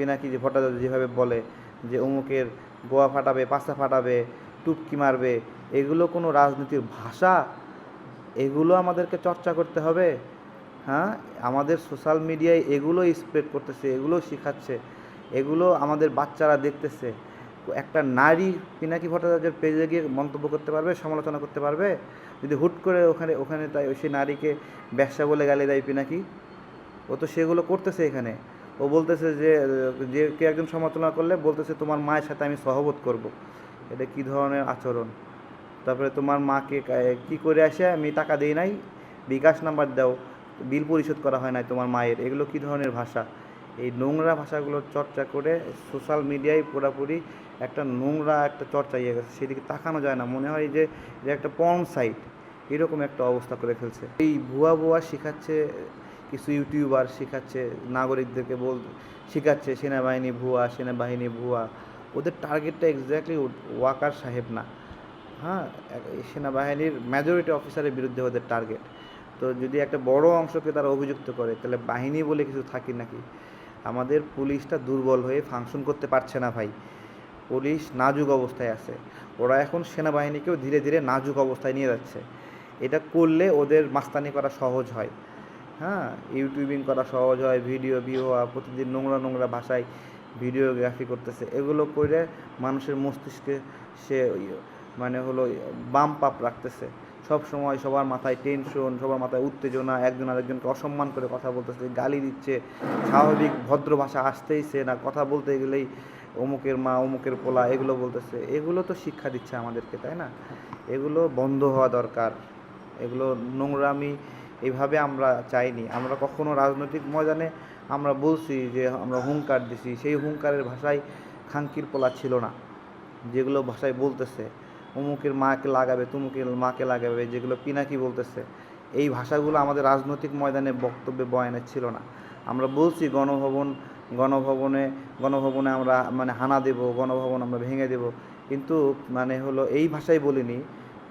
পিনাকি যে ভট্টাচার্য যেভাবে বলে যে অমুকের গোয়া ফাটাবে, পাস্তা ফাটাবে টুপকি মারবে, এগুলো কোনো রাজনীতির ভাষা? এগুলো আমাদেরকে চর্চা করতে হবে। হ্যাঁ? আমাদের সোশ্যাল মিডিয়ায় এগুলো স্প্রেড করতেছে এগুলো শেখাচ্ছে, এগুলো আমাদের বাচ্চারা দেখতেছে। একটা নারী পিনাকি ভট্টাচার্যের পেজে গিয়ে মন্তব্য করতে পারবে, সমালোচনা করতে পারবে? যদি হুট করে ওখানে ওখানে তাই সেই নারীকে ব্যবসা বলে গালি দেয় পিনাকি ও তো সেগুলো করতেছে এখানে। ও বলতেছে যে যে কে একজন সমালোচনা করলে বলতেছে, তোমার মায়ের সাথে আমি সহবত করব। এটা কি ধরনের আচরণ? তারপরে তোমার মাকে কা- করে আসে? আমি টাকা দিই নাই, বিকাশ নাম্বার দাও, বিল পরিশোধ করা হয় নাই তোমার মায়ের। এগুলো কি ধরনের ভাষা? এই নোংরা ভাষাগুলো চর্চা করে সোশ্যাল মিডিয়ায় পুরোপুরি একটা নোংরা একটা চর্চা ইয়ে গেছে, সেদিকে তাকানো যায় না। মনে হয় যে যে একটা পর্ন সাইট, এরকম একটা অবস্থা করে ফেলছে। এই ভুয়া ভুয়া শেখাচ্ছে কিছু ইউটিউবার শেখাচ্ছে, নাগরিকদেরকে বল, শেখাচ্ছে, সেনাবাহিনী ভুয়া সেনাবাহিনী ভুয়া। ওদের টার্গেটটা এক্স্যাক্টলি ওয়াকার সাহেব না। হ্যাঁ সেনাবাহিনীর মেজরিটি অফিসারের বিরুদ্ধে ওদের টার্গেট তো যদি একটা বড় অংশকে তারা অভিযুক্ত করে, তাহলে বাহিনী বলে কিছু থাকি নাকি? আমাদের পুলিশটা দুর্বল হয়ে ফাংশন করতে পারছে না ভাই। পুলিশ নাজুক অবস্থায় আছে। ওরা এখন সেনাবাহিনীকেও ধীরে ধীরে নাজুক অবস্থায় নিয়ে যাচ্ছে। এটা করলে ওদের মাস্তানি করা সহজ হয়। হ্যাঁ ইউটিউবিং করা সহজ হয় ভিডিও ভিউ হওয়া, প্রতিদিন নোংরা নোংরা ভাষায় ভিডিওগ্রাফি করতেছে, এগুলো করে মানুষের মস্তিষ্কে সে মানে হলো বাম পাপ রাখতেছে। সব সময় সবার মাথায় টেনশন সবার মাথায় উত্তেজনা, একজন আরেকজনকে অসম্মান করে কথা বলতেছে, গালি দিচ্ছে, স্বাভাবিক ভদ্র ভাষা আসতেইছে না, কথা বলতে গেলেই অমুকের মা, অমুকের পোলা এগুলো বলতেছে। এগুলো তো শিক্ষা দিচ্ছে আমাদেরকে, তাই না? এগুলো বন্ধ হওয়া দরকার। এগুলো নোংরামি এইভাবে আমরা চাইনি। আমরা কখনো রাজনৈতিক ময়দানে আমরা বলছি যে আমরা হুঙ্কার দিছি। সেই হুঙ্কারের ভাষায় খাঙ্কির পোলা ছিল না। যেগুলো ভাষায় বলতেছে, অমুকের মাকে লাগাবে, তুমুকের মাকে লাগাবে, যেগুলো পিনাকি বলতেছে, এই ভাষাগুলো আমাদের রাজনৈতিক ময়দানে বক্তব্যে বয়ানে ছিল না। আমরা বলছি গণভবন, গণভবনে গণভবনে আমরা মানে হানা দেব, গণভবন আমরা ভেঙে দেব। কিন্তু মানে হলো এই ভাষায় বলিনি।